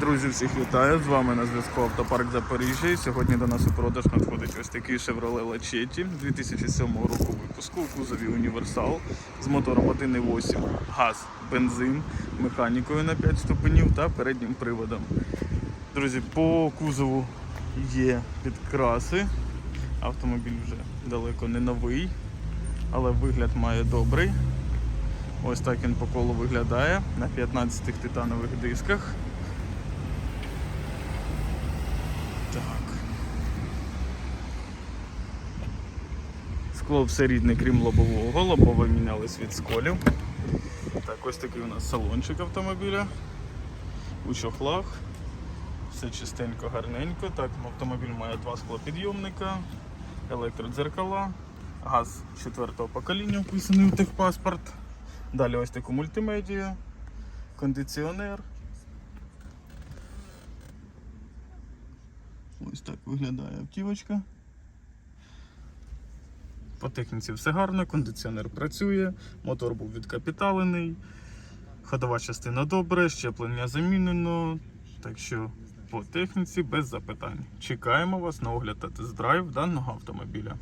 Друзі, всіх вітаю! З вами на зв'язку Автопарк Запоріжжя. І сьогодні до нас у продаж надходить ось такий Chevrolet Lachetti 2007 року випуску у кузові Універсал з мотором 1.8 газ, бензин, механікою на 5 ступенів та переднім приводом. Друзі, по кузову є підкраси. Автомобіль вже далеко не новий, але вигляд має добрий. Ось так він по колу виглядає на 15 титанових дисках. Так. Скло все рідне, крім лобового. Лобове мінялись від сколів. Так, ось такий у нас салончик автомобіля. У чохлах. Все чистенько, гарненько. Так, автомобіль має два склопідйомника, електродзеркала, газ четвертого покоління вписаний у техпаспорт. Далі ось таку мультимедію, кондиціонер. Ось так виглядає автівочка. По техніці все гарно, кондиціонер працює, мотор був відкапіталений, ходова частина добре, щеплення замінено. Так що по техніці без запитань. Чекаємо вас на огляд та тест-драйв даного автомобіля.